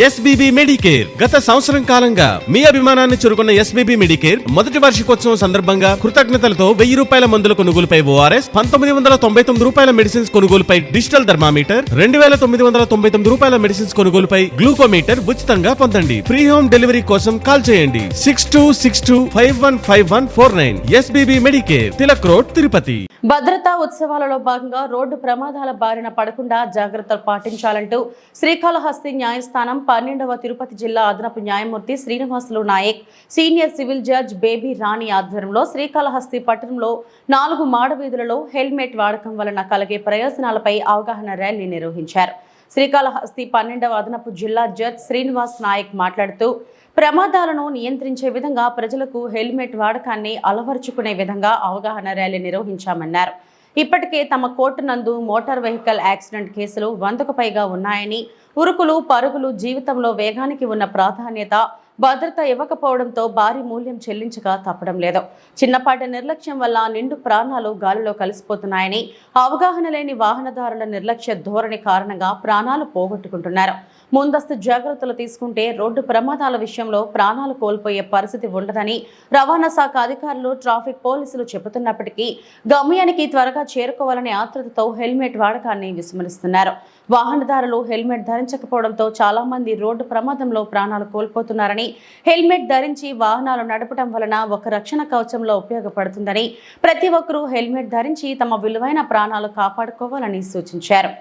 SBB Medicare గత సంవత్సరం కాలంగా మీ అభిమానాన్ని చురుకున్న ఎస్బీబీ మెడికేర్ మొదటి వార్షికోత్సవం సందర్భంగా కృతజ్ఞతలతో వెయ్యి రూపాయల మందుల కొనుగోలుపై ఓఆర్ఎస్ పంతొమ్మిది వందల తొంభై తొమ్మిది రూపాయల మెడిసిన్స్ కొనుగోలుపై డిజిటల్ థర్మామీటర్ రెండు వేల తొమ్మిది వందల తొంభై తొమ్మిది రూపాయల మెడిసిన్స్ కొనుగోలుపై గ్లూకోమీటర్ ఉచితంగా పొందండి. ఫ్రీ హోమ్ డెలివరీ కోసం కాల్ చేయండి. Six two six two five one five one four nine SBB medicare Tilak road Tirupati. భద్రతా ఉత్సవాలలో భాగంగా రోడ్డు ప్రమాదాల బారిన పడకుండా జాగ్రత్తలు పాటించాలంటూ శ్రీకాళహస్తి న్యాయస్థానం పన్నెండవ తిరుపతి జిల్లా అదనపు న్యాయమూర్తి Srinivasulu Nayak senior civil judge Baby Rani ఆధ్వర్యంలో శ్రీకాళహస్తి పట్టణంలో నాలుగు మాడవీధులలో హెల్మెట్ వాడకం వలన కలిగే ప్రయోజనాలపై అవగాహన ర్యాలీ నిర్వహించారు. శ్రీకాళహస్తి పన్నెండవ అదనపు జిల్లా జడ్జ్ శ్రీనివాస్ నాయక్ మాట్లాడుతూ ప్రమాదాలను నియంత్రించే విధంగా ప్రజలకు హెల్మెట్ వాడకాన్ని అలవరుచుకునే విధంగా అవగాహన ర్యాలీ నిర్వహించామన్నారు. ఇప్పటికే తమ కోర్టు నందు మోటార్ వెహికల్ యాక్సిడెంట్ కేసులు వందకు పైగా ఉన్నాయని ఉరుకులు పరుగులు జీవితంలో వేగానికి ఉన్న ప్రాధాన్యత భద్రత ఇవ్వకపోవడంతో భారీ మూల్యం చెల్లించక తప్పడం లేదు. చిన్నపాటి నిర్లక్ష్యం వల్ల నిండు ప్రాణాలు గాలిలో కలిసిపోతున్నాయని అవగాహన లేని వాహనదారుల నిర్లక్ష్య ధోరణి కారణంగా ప్రాణాలు పోగొట్టుకుంటున్నారు. ముందస్తు జాగ్రత్తలు తీసుకుంటే రోడ్డు ప్రమాదాల విషయంలో ప్రాణాలు కోల్పోయే పరిస్థితి ఉండదని రవాణా శాఖ అధికారులు ట్రాఫిక్ పోలీసులు చెబుతున్నప్పటికీ గమ్యానికి త్వరగా చేరుకోవాలనే ఆతృతతో హెల్మెట్ వాడకాన్ని విస్మరిస్తున్నారు. వాహనదారులు హెల్మెట్ ధరించకపోవడంతో చాలా మంది రోడ్డు ప్రమాదంలో ప్రాణాలు కోల్పోతున్నారని హెల్మెట్ ధరించి వాహనాలు నడపడం వలన ఒక రక్షణ కవచంలో ఉపయోగపడుతుందని ప్రతి ఒక్కరూ హెల్మెట్ ధరించి తమ విలువైన ప్రాణాలు కాపాడుకోవాలని సూచించారు.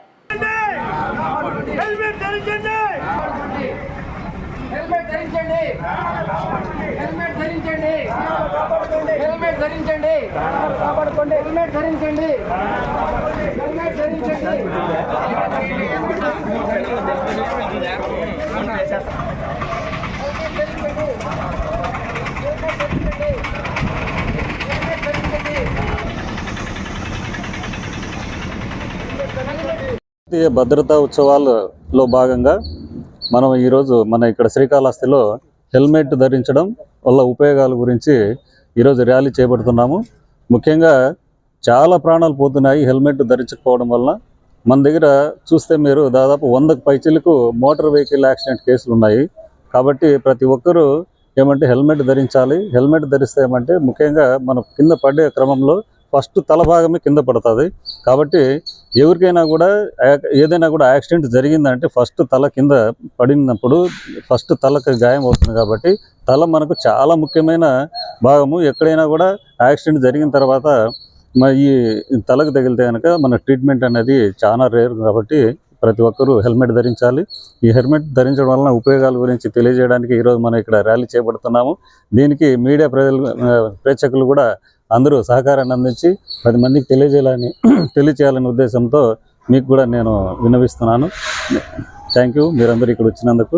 హెల్మెట్ ధరించండి. హెల్మెట్ ధరించండి. హెల్మెట్ ధరించండి. కాపాడుకోండి హెల్మెట్ ధరించండి. హెల్మెట్ ధరించండి. భద్రతా ఉత్సవాలలో భాగంగా మనం ఈరోజు మన ఇక్కడ శ్రీకాళహస్తిలో హెల్మెట్ ధరించడం వల్ల ఉపయోగాల గురించి ఈరోజు ర్యాలీ చేపడుతున్నాము. ముఖ్యంగా చాలా ప్రాణాలు పోతున్నాయి హెల్మెట్ ధరించకపోవడం వల్ల మన దగ్గర చూస్తే మీరు దాదాపు వందకు పైచిలకు మోటార్ వెహికల్ యాక్సిడెంట్ కేసులు ఉన్నాయి. కాబట్టి ప్రతి ఒక్కరూ ఏమంటే హెల్మెట్ ధరించాలి. హెల్మెట్ ధరిస్తే ఏమంటే ముఖ్యంగా మనం కింద పడే క్రమంలో ఫస్ట్ తల భాగమే కింద పడుతుంది. కాబట్టి ఎవరికైనా కూడా ఏదైనా కూడా యాక్సిడెంట్ జరిగిందంటే ఫస్ట్ తల కింద పడినప్పుడు ఫస్ట్ తలకు గాయం అవుతుంది కాబట్టి తల మనకు చాలా ముఖ్యమైన భాగము. ఎక్కడైనా కూడా యాక్సిడెంట్ జరిగిన తర్వాత ఈ తలకు తగిలితే కనుక మన ట్రీట్మెంట్ అనేది చాలా రేర్ కాబట్టి ప్రతి ఒక్కరూ హెల్మెట్ ధరించాలి. ఈ హెల్మెట్ ధరించడం వలన ఉపయోగాల గురించి తెలియజేయడానికి ఈరోజు మనం ఇక్కడ ర్యాలీ చేపడుతున్నాము. దీనికి మీడియా ప్రజలు ప్రేక్షకులు కూడా అందరూ సహకారాన్ని అందించి పది మందికి తెలియజేయాలని తెలియచేయాలనే ఉద్దేశంతో మీకు కూడా నేను విన్నవిస్తున్నాను. Thank you. మీరందరూ ఇక్కడ వచ్చినందుకు